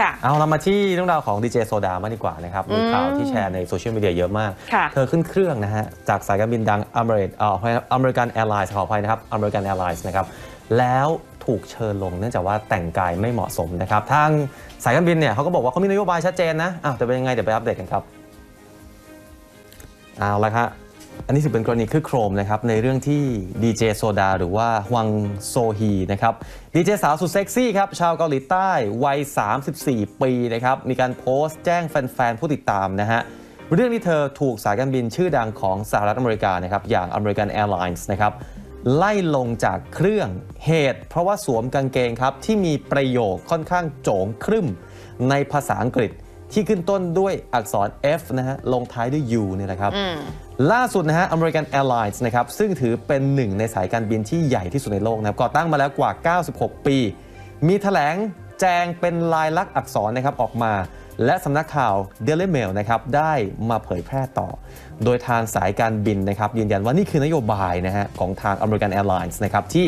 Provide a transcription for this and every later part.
ค่ะ เอาเรามาที่เรื่องราวของดีเจโซดามางดีกว่านะครับมีข่าวที่แชร์ในโซเชียลมีเดียเยอะมาก ค่ะ เธอขึ้นเครื่องนะฮะ จากสายการบินดังอเมริกเอ่ออเมริกันแอร์ไลน์ขออภัยนะครับอเมริกันแอร์ไลน์นะครับ แล้วถูกเชิญลงเนื่องจากว่าแต่งกายไม่เหมาะสมนะครับทางสายการบินเนี่ยเขาก็บอกว่าเขามีนโยบายชัดเจนนะอ้าวแต่เป็นยังไงเดี๋ยวไปอัปเดตกันครับเอาละครับ อันนี้ถือเป็นกรณีคือโครมนะครับในเรื่องที่ดีเจโซดาหรือว่าฮวังโซฮีนะครับดีเจสาวสุดเซ็กซี่ครับชาวเกาหลีใต้วัย 34 ปีนะครับมีการโพสต์แจ้งแฟนๆ ผู้ติดตามนะฮะเรื่องที่เธอถูกสายการบินชื่อดังของสหรัฐอเมริกานะครับอย่าง American Airlines นะครับไล่ลงจากเครื่องเหตุ เพราะว่าสวมกางเกงครับที่มีประโยคค่อนข้างโจงครึ่มในภาษาอังกฤษ ที่ขึ้นต้นด้วยอักษร F นะฮะลงท้ายด้วย U เนี่ยแหละครับ ล่าสุดนะฮะ American Airlines นะครับซึ่งถือเป็นหนึ่งในสายการบินที่ใหญ่ที่สุดในโลกนะครับก่อตั้งมาแล้วกว่า 96 ปี มีแถลงแจงเป็นลายลักษณ์อักษรนะครับออกมา และสำนักข่าว Daily Mail นะครับได้มาเผยแพร่ต่อ โดยทางสายการบินนะครับยืนยันว่านี่คือนโยบายนะฮะของทาง American Airlines นะครับที่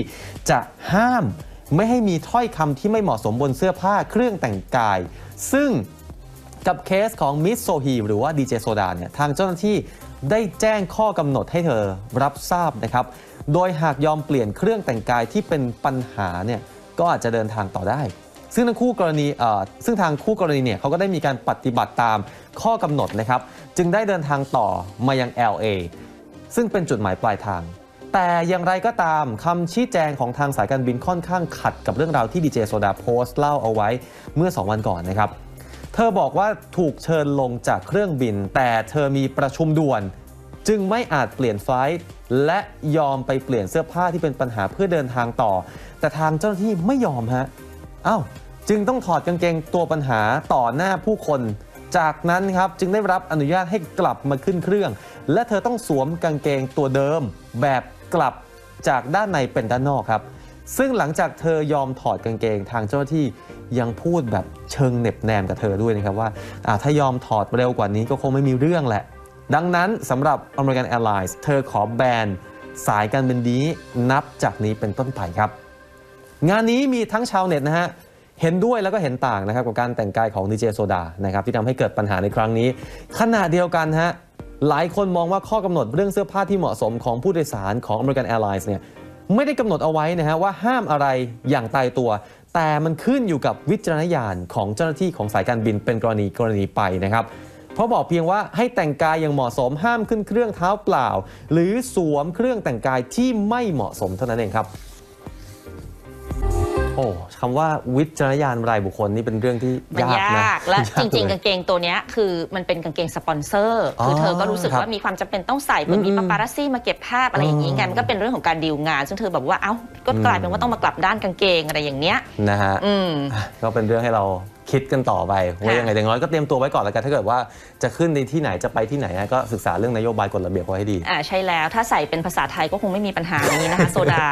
จะห้ามไม่ให้มีถ้อยคำที่ไม่เหมาะสมบนเสื้อผ้าเครื่องแต่งกาย ซึ่ง กับเคสของมิสโซฮีหรือว่าดีเจโซดาเนี่ยทางเจ้าหน้าที่ได้แจ้งข้อกำหนดให้เธอรับทราบนะครับ โดยหากยอมเปลี่ยนเครื่องแต่งกายที่เป็นปัญหาเนี่ยก็อาจจะเดินทางต่อได้ ซึ่งทั้งคู่กรณีเอ่อซึ่งทางคู่กรณีเนี่ยเขาก็ได้มีการปฏิบัติตามข้อกำหนดนะครับ จึงได้เดินทางต่อมายัง LA ซึ่งเป็นจุดหมายปลายทาง แต่อย่างไรก็ตามคำชี้แจงของทางสายการบินค่อนข้างขัดกับเรื่องราวที่ดีเจโซดาโพสต์เล่าเอาไว้เมื่อ 2 วันก่อนนะครับ เธอบอกว่าถูกเชิญลงจากเครื่องบิน แต่เธอมีประชุมด่วน จึงไม่อาจเปลี่ยนไฟล์และยอมไปเปลี่ยนเสื้อผ้าที่เป็นปัญหาเพื่อเดินทางต่อ แต่ทางเจ้าหน้าที่ไม่ยอมฮะอ้าวจึงต้องถอดกางเกงตัวปัญหาต่อหน้าผู้คน จากนั้นครับจึงได้รับอนุญาตให้กลับมาขึ้นเครื่อง และเธอต้องสวมกางเกงตัวเดิม แบบกลับจากด้านในเป็นด้านนอกครับ ซึ่งหลังจากเธอยอมถอดกางเกงทางเจ้าหน้าที่ ยังพูดแบบเชิงเหน็บแนมกับเธอด้วยนะครับว่าถ้ายอมถอดเร็วกว่านี้ก็คงไม่มีเรื่องแหละ ดังนั้นสำหรับ American Airlines เธอขอแบนสายการบินนี้นับจากนี้เป็นต้นไปครับ งานนี้มีทั้งชาวเน็ตนะฮะเห็นด้วยแล้วก็เห็นต่างนะครับกับการแต่งกายของดีเจโซดานะครับที่ทำให้เกิดปัญหาในครั้งนี้ ขณะเดียวกันฮะหลายคนมองว่าข้อกำหนดเรื่องเสื้อผ้าที่เหมาะสมของผู้โดยสารของ American Airlines เนี่ยไม่ได้กำหนดเอาไว้นะฮะว่าห้ามอะไรอย่างตายตัว แต่มันขึ้นอยู่กับวิจารณญาณของเจ้าหน้าที่ของสายการบินเป็นกรณีกรณีไปนะครับ เพราะบอกเพียงว่าให้แต่งกายอย่างเหมาะสมห้ามขึ้นเครื่องเท้าเปล่า หรือสวมเครื่องแต่งกายที่ไม่เหมาะสมเท่านั้นเองครับ โอ้คำว่าวิจารณญาณรายบุคคลนี่เป็นเรื่องที่มันยากนะยากและยากจริงๆเลยกางเกงตัวเนี้ยคือมันเป็นกางเกงสปอนเซอร์อ๋อคือเธอก็รู้สึกครับว่ามีความจำเป็นต้องใส่เผื่อมีอืมปาปารัสซี่มาเก็บภาพอะไรอย่างนี้กันอ๋อก็เป็นเรื่องของการดีลงาน ซึ่งเธอแบบว่าเอ้าก็กลายเป็นว่าต้องมากลับด้านกางเกงอะไรอย่างเนี้ย นะฮะอืม ก็เป็นเรื่องให้เราคิดกันต่อไปว่าค่ะยังไงอย่างน้อยก็เตรียมตัวไว้ก่อนแล้วกันถ้าเกิดว่าจะขึ้นในที่ไหนจะไปที่ไหนนะก็ศึกษาเรื่องนโยบายกฎระเบียบไว้ให้ดี อ่าใช่แล้วถ้าใส่เป็นภาษาไทยก็คงไม่มีปัญหานี้นะคะ โซดา